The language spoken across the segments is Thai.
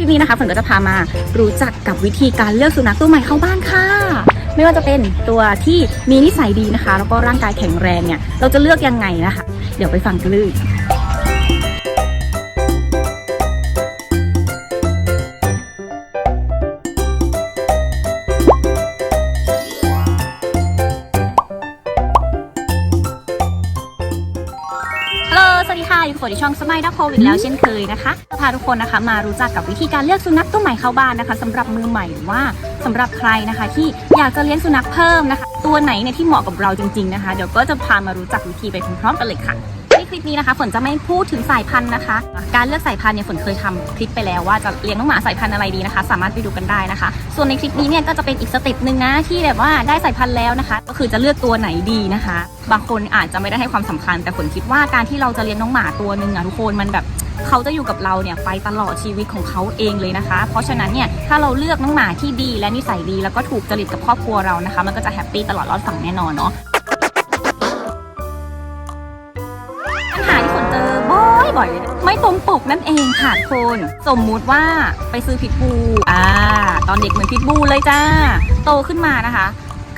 ลิปนี้นะคะฝนก็จะพามารู้จักกับวิธีการเลือกสุนัขตัวใหม่เข้าบ้านค่ะ ไม่ว่าจะเป็นตัวที่มีนิสัยดีนะคะ แล้วก็ร่างกายแข็งแรงเนี่ยเราจะเลือกยังไงนะคะ เดี๋ยวไปฟังกันเลย อยู่กับฝนช่องสมัยดักโควิดแล้วเช่นเคยนะคะจะพาทุกคนนะคะ มารู้จักกับวิธีการเลือกสุนัขตัวใหม่เข้าบ้านนะคะสำหรับมือใหม่หรือว่าสำหรับใครนะคะ ที่อยากจะเลี้ยงสุนัขเพิ่มนะคะ ตัวไหนเนี่ยที่เหมาะกับเราจริง ๆนะคะ เดี๋ยวก็จะพามารู้จักวิธีไปพร้อมๆกันเลยค่ะ คลิปนี้นะคะ ฝนจะไม่พูดถึงสายพันธุ์นะคะ การเลือกสายพันธุ์เนี่ยฝนเคยทำคลิปไปแล้วว่าจะเลี้ยงน้องหมาสายพันธุ์อะไรดีนะคะ สามารถไปดูกันได้นะคะ ส่วนในคลิปนี้เนี่ยก็จะเป็นอีกสเต็ปหนึ่งนะที่แบบว่าได้สายพันธุ์แล้วนะคะ ก็คือจะเลือกตัวไหนดีนะคะ บางคนอาจจะไม่ได้ให้ความสำคัญ แต่ฝนคิดว่าการที่เราจะเลี้ยงน้องหมาตัวหนึ่งอะทุกคนมันแบบเขาจะอยู่กับเราเนี่ยไปตลอดชีวิตของเขาเองเลยนะคะ เพราะฉะนั้นเนี่ยถ้าเราเลือกน้องหมาที่ดีและนิสัยดี แล้วก็ถูกจริตกับครอบครัวเรานะคะ มันก็จะแฮปปี้ตลอดรอดฝั่งแน่นอนเนาะ บ่อยบ่อยๆเลยนะไม่ตรงปกนั่นเองค่ะทุกคนสมมุติว่าไปซื้อพิทบูอ่า ตอนเด็กเหมือนพิทบูเลยจ้า โตขึ้นมานะคะ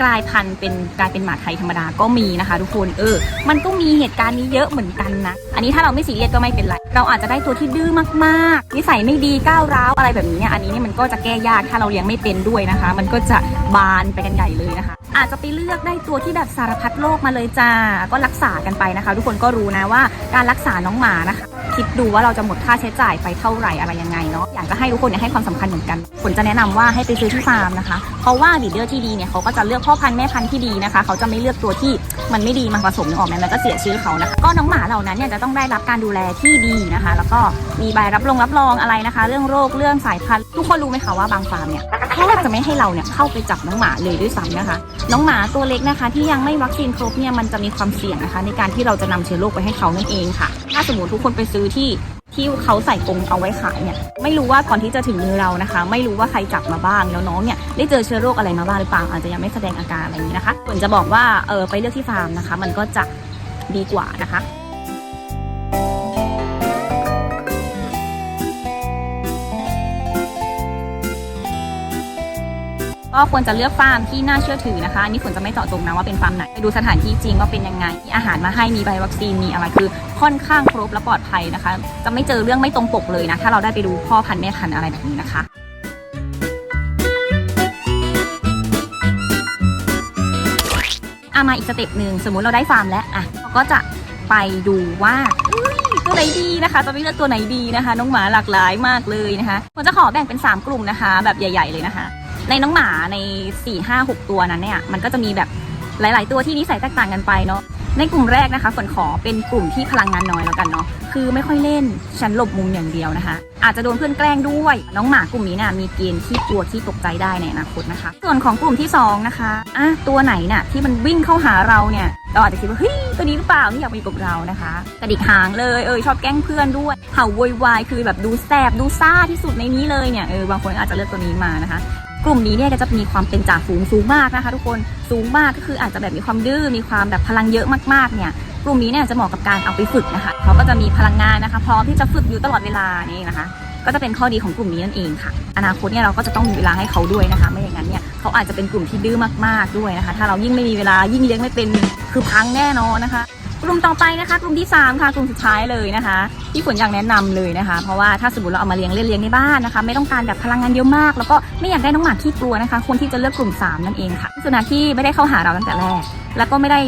กลายพันธุ์เป็นกลายเป็นหมาไทยธรรมดาก็มีนะคะทุกคนเออ มันก็มีเหตุการณ์นี้เยอะเหมือนกันนะ อันนี้ถ้าเราไม่ซีเรียสก็ไม่เป็นไร เราอาจจะได้ตัวที่ดื้อมากๆ นิสัยไม่ดีก้าวร้าวอะไรแบบนี้เนี่ยอันนี้เนี่ยมันก็จะแก้ยากถ้าเราเลี้ยงไม่เป็นด้วยนะคะ มันก็จะบานไปกันใหญ่เลยนะคะ อาจจะไปเลือกได้ตัวที่แบบสารพัดโรคมาเลยจ้า ก็รักษากันไปนะคะ ทุกคนก็รู้นะว่าการรักษาน้องหมานะคะ คิดดูว่าเราจะหมดค่าใช้จ่ายไปเท่าไหร่อะไรยังไงเนาะ อยากจะให้ทุกคนเนี่ยให้ความสำคัญเหมือนกัน ผลจะแนะนำว่าให้ไปซื้อที่ฟาร์มนะคะ เพราะว่าบีเดอร์ที่ดีเนี่ยเขาก็จะเลือกพ่อพันธุ์แม่พันธุ์ที่ดีนะคะ เขาจะไม่เลือกตัวที่มันไม่ดีมาผสมนึกออกไหมมันก็เสียชื่อเขานะคะ ก็น้องหมาเหล่านั้นเนี่ยจะต้องได้รับการดูแลที่ดีนะคะ แล้วก็มีใบรับรองรับรองอะไรนะคะ เรื่องโรคเรื่องสายพันธุ์ ทุกคนรู้ไหมคะว่าบางฟาร์มเนี่ย แทบจะไม่ให้เราเนี่ยเข้าไปจับน้องหมาเลยด้วยซ้ำนะคะ น้องหมาตัวเล็กนะคะ ที่ยังไม่วัคซีนครบเนี่ยมันจะมีความเสี่ยงนะคะ ในการที่เราจะนำเชื้อโรคไปให้เขานั่นเองค่ะ ถ้าสมมติทุกคนไปซื้อที่ที่เขาใส่กรงเอาไว้ขายเนี่ยไม่รู้ว่าก่อนที่จะถึงมือเรานะคะ ไม่รู้ว่าใครจับมาบ้างแล้วน้องเนี่ยได้เจอเชื้อโรคอะไรมาบ้างหรือเปล่าอาจจะยังไม่แสดงอาการอะไรอย่างนี้นะคะควรจะบอกว่าเออไปเลือกที่ฟาร์มนะคะ มันก็จะดีกว่านะคะ ก็ควรจะเลือกฟาร์มที่น่าเชื่อถือนะคะนี่ฝนจะไม่เจาะจงนะว่าเป็นฟาร์มไหนไปดูสถานที่จริงว่าเป็นยังไงมีอาหารมาให้มีใบวัคซีนมีอะไรคือค่อนข้างครบและปลอดภัยนะคะ จะไม่เจอเรื่องไม่ตรงปกเลยนะถ้าเราได้ไปดูพ่อพันธุ์แม่พันธุ์อะไรแบบนี้นะคะอามาอีกสเต็ปหนึ่งสมมุติเราได้ฟาร์มแล้วอะเราก็จะไปดูว่าตัวไหนดีนะคะ จะไปเลือกตัวไหนดีนะคะ น้องหมาหลากหลายมากเลยนะคะผมจะขอแบ่งเป็น 3 กลุ่มนะคะ แบบใหญ่ ๆ เลยนะคะ ในน้องหมาใน4 5 6ตัวนั้นเนี่ยมันก็จะมีแบบหลาย ๆ ตัวที่นิสัยแตกต่างกันไปเนาะในกลุ่มแรกนะคะฝนขอเป็นกลุ่มที่พลังงานน้อยแล้วกันเนาะคือไม่ค่อยเล่นฉันหลบมุมอย่างเดียวนะคะ อาจจะโดนเพื่อนแกล้งด้วย น้องหมากลุ่มนี้น่ะมีเกณฑ์ที่กลัวที่ตกใจได้ในอนาคตนะคะ ส่วนของกลุ่มที่สองนะคะอะตัวไหนน่ะที่มันวิ่งเข้าหาเราเนี่ยเราอาจจะคิดว่าเฮ้ยตัวนี้หรือเปล่าที่อยากมาอยู่กับเรานะคะกระดิกหางเลยเออชอบแกล้งเพื่อนด้วยเห่าโวยวายคือแบบดูแสบดูซ่าที่สุดในนี้เลยเนี่ยเออบางคนอาจจะเลือกตัวนี้มานะคะ กลุ่มนี้เนี่ยก็จะมีความเป็นจ่าฝูงสูงมากนะคะ ทุกคนสูงมากก็คืออาจจะแบบมีความดื้อมีความแบบพลังเยอะมากๆเนี่ยกลุ่มนี้เนี่ยจะเหมาะกับการเอาไปฝึกนะคะเขาก็จะมีพลังงานนะคะ พร้อมที่จะฝึกอยู่ตลอดเวลานี่นะคะ ก็จะเป็นข้อดีของกลุ่มนี้นั่นเองค่ะ อนาคตเนี่ยเราก็จะต้องมีเวลาให้เขาด้วยนะคะ ไม่อย่างนั้นเนี่ยเขาอาจจะเป็นกลุ่มที่ดื้อมากๆด้วยนะคะ ถ้าเรายิ่งไม่มีเวลายิ่งเลี้ยงไม่เป็นคือพังแน่นอนนะคะ กลุ่มต่อไปนะคะกลุ่มที่สามค่ะกลุ่มสุดท้ายเลยนะคะที่ฝนอยากแนะนำเลยนะคะ เพราะว่าถ้าสมมติเราเอามาเลี้ยงเลี้ยงในบ้านนะคะ ไม่ต้องการแบบพลังงานเยอะมาก แล้วก็ไม่อยากได้น้องหมาขี้กลัวนะคะคนที่จะเลือกกลุ่ม 3 นั่นเองค่ะสุนัขที่ไม่ได้เข้าหาเราตั้งแต่แรก แล้วก็ไม่ได้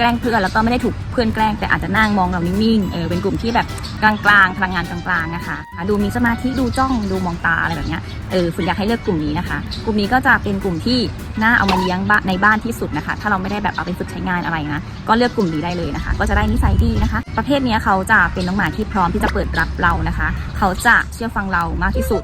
กล้งเพื่อนแล้วก็ไม่ได้ถูกเพื่อนแกล้งแต่อาจจะนั่งมองเรานิ่งๆเออเป็นกลุ่มที่แบบกลางๆพลังงานกลางๆนะคะดูมีสมาธิดูจ้องดูมองตาอะไรแบบเนี้ยเออฝนอยากให้เลือกกลุ่มนี้นะคะ กลุ่มนี้ก็จะเป็นกลุ่มที่น่าเอามาเลี้ยงบ้านในบ้านที่สุดนะคะ ถ้าเราไม่ได้แบบเอาไปฝึกใช้งานอะไรนะก็เลือกกลุ่มนี้ได้เลยนะคะ ก็จะได้นิสัยดีนะคะ ประเภทนี้เขาจะเป็นน้องหมาที่พร้อมที่จะเปิดรับเรานะคะ เขาจะเชื่อฟังเรามากที่สุด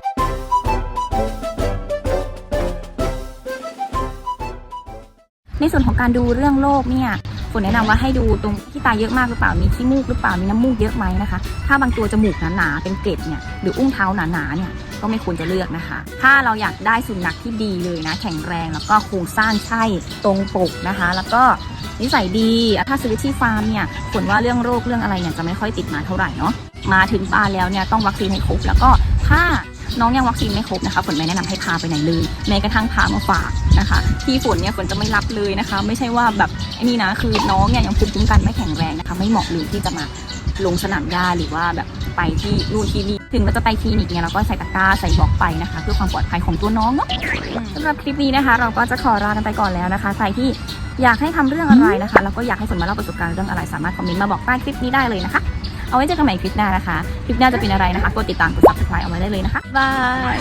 ในส่วนของการดูเรื่องโรคเนี่ย นแนะนำว่าให้ดูตรงที่ตาเยอะมากหรือเปล่า มีขี้มูกหรือเปล่า มีน้ำมูกเยอะไหมนะคะ ถ้าบางตัวจมูกหนาๆ เป็นเกล็ดเนี่ย หรืออุ้งเท้าหนาๆ เนี่ย ก็ไม่ควรจะเลือกนะคะ ถ้าเราอยากได้สุนัขที่ดีเลยนะ แข็งแรงแล้วก็โครงสร้างใช่ตรงปกนะคะ แล้วก็นิสัยดี ถ้าซื้อที่ฟาร์มเนี่ยฝนว่าเรื่องโรคเรื่องอะไรเนี่ยจะไม่ค่อยติดมาเท่าไหร่เนาะ มาถึงบ้านแล้วเนี่ยต้องวัคซีนให้ครบ แล้วก็ถ้า น้องยังวัคซีนไม่ครบนะคะฝนไม่แนะนำให้พาไปไหนเลยแม้กระทั่งพามาฝากนะคะที่ฝนเนี่ยฝนจะไม่รับเลยนะคะ ไม่ใช่ว่าแบบไอ้นี่นะคือน้องเนี่ยยังภูมิคุ้มกันไม่แข็งแรงนะคะ ไม่เหมาะเลยที่จะมาลงสนามหญ้าหรือว่าแบบไปที่นู่นที่นี่ถึงเราจะไปคลินิกเนี่ยเราก็ใส่ตะกร้าใส่บอกไปนะคะ เพื่อความปลอดภัยของตัวน้องเนาะสำหรับคลิปนี้นะคะ เราก็จะขอลากันไปก่อนแล้วนะคะใครที่อยากให้ทำเรื่องอะไรนะคะแล้วก็อยากให้ฝนมาเล่าประสบการณ์เรื่องอะไรสามารถคอมเมนต์มาบอกใต้คลิปนี้ได้เลยนะคะ เอาไว้เจอกันใหม่คลิปหน้านะคะ คลิปหน้าจะเป็นอะไรนะคะ กดติดตามกด subscribe เอาไว้ได้เลยนะคะบาย